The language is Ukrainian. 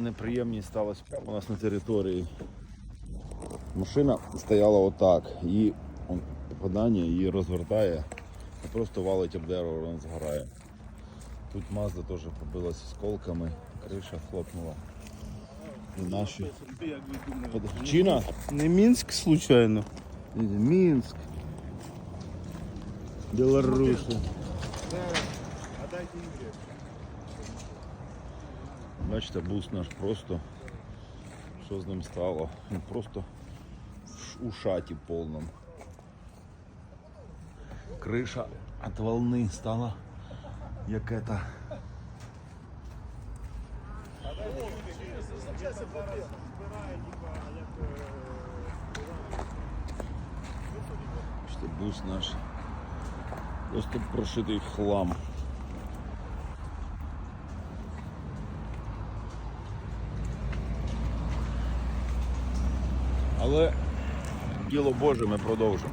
неприємність сталася у нас на території. Машина стояла отак, і попадання її розвертає і просто валить об дерево, вона згорає. Тут Мазда теж побилася осколками, криша хлопнула. І наші. Подовчина? Не Мінськ, случайно. Мінськ. Білоруси. Бачите, бус наш просто. Що з ним стало? Він просто в ш- у шаті повному. Криша від волни стала як это. Бачите, бус наш просто прошитий в хлам. Але діло Боже ми продовжимо.